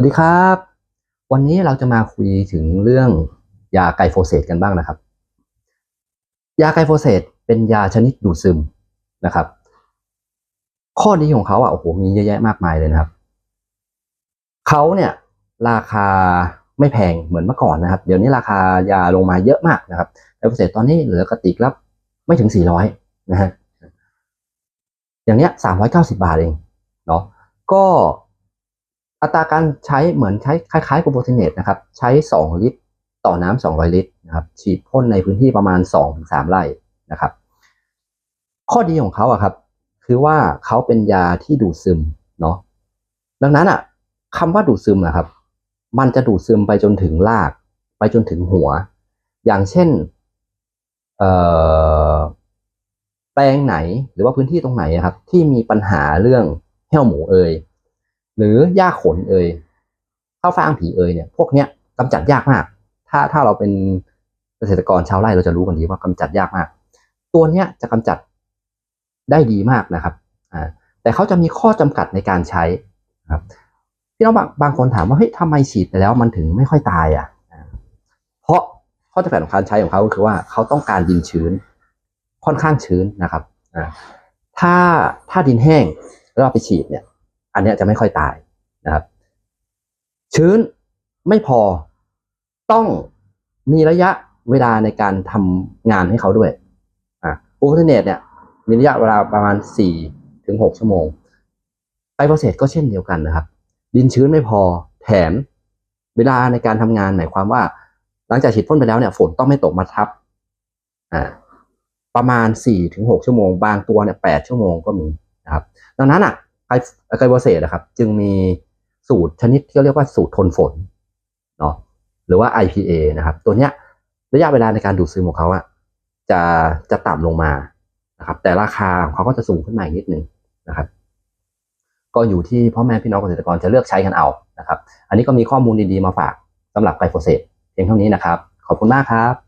วัสดีครับ วันนี้เราจะมาคุยถึงเรื่องยาไกลโฟเสตกันบ้างนะครับ ยาไกลโฟเสตเป็นยาชนิดดูดซึมนะครับ ข้อดีของเขาอะโอ้โหมีเยอะแยะมากมายเลยนะครับเขาเนี่ยราคาไม่แพงเหมือนเมื่อก่อนนะครับ เดี๋ยวนี้ราคายาลงมาเยอะมากนะครับไกลโฟเสตตอนนี้เหลือกระติกละไม่ถึงสี่ร้อยนะฮะอย่างเนี้ยสามร้อยเก้าสิบาทเองเนาะก็ อัตราการใช้เหมือนใช้คล้ายๆกับโบรติเนตนะครับ ใช้ 2 ลิตร ต่อน้ำ200 ลิตรนะครับ ฉีดพ่นในพื้นที่ประมาณ 2-3 ไร่นะครับ ข้อดีของเขาอะครับ คือว่าเขาเป็นยาที่ดูดซึมเนาะดังนั้นอะคำว่าดูดซึมอะครับ มันจะดูดซึมไปจนถึงราก ไปจนถึงหัว อย่างเช่นเอ่อแปลงไหนหรือว่าพื้นที่ตรงไหนอะครับ ที่มีปัญหาเรื่องแห้วหมูเอย หรือหญ้าขนเอ่ยข้าวฟ่างผีเอ่ยเนี่ยพวกเนี้ยกำจัดยากมาก ถ้าถ้าเราเป็นเกษตรกรชาวไร่เราจะรู้กันดีว่ากำจัดยากมาก ตัวเนี้ยจะกำจัดได้ดีมากนะครับอ่าแต่เขาจะมีข้อจำกัดในการใช้ครับพี่น้องบางบางคนถามว่าเฮ้ยทำไมฉีดไปแล้วมันถึงไม่ค่อยตายอะอ่าเพราะข้อจำกัดของการใช้ของเขาคือว่าเขาต้องการดินชื้น ค่อนข้างชื้นนะครับอ่าถ้าถ้าดินแห้งแล้วเราไปฉีดเนี่ย อันนี้จะไม่ค่อยตายนะครับ ชื้นไม่พอต้องมีระยะเวลาในการทำงานให้เขาด้วยอะอูเทเนตเนี่ยมีระยะเวลาประมาณสี่ถึงหกชั่วโมงไกลโพเซตก็เช่นเดียวกันนะครับ ดินชื้นไม่พอแถมเวลาในการทำงานหมายความว่า หลังจากฉีดพ่นไปแล้วเนี่ยฝนต้องไม่ตกมาทับอ่าประมาณสี่ถึงหกชั่วโมง บางตัวเนี่ยแปดชั่วโมงก็มีนะครับ ดังนั้นอะ ไกไกลโพเซตนะครับ จึงมีสูตรชนิดที่เรียกว่าสูตรทนฝนเนาะหรือว่า IPA นะครับ ตัวเนี้ยระยะเวลาในการดูดซึมของเขาอะจะจะต่ำลงมานะครับ แต่ราคาของเขาก็จะสูงขึ้นมาอีกนิดนึงนะครับ ก็อยู่ที่พ่อแม่พี่น้องเกษตรกรจะเลือกใช้กันเอานะครับ อันนี้ก็มีข้อมูลดีๆมาฝากสำหรับไกลโฟเซตเพียงเท่านี้นะครับ ขอบคุณมากครับ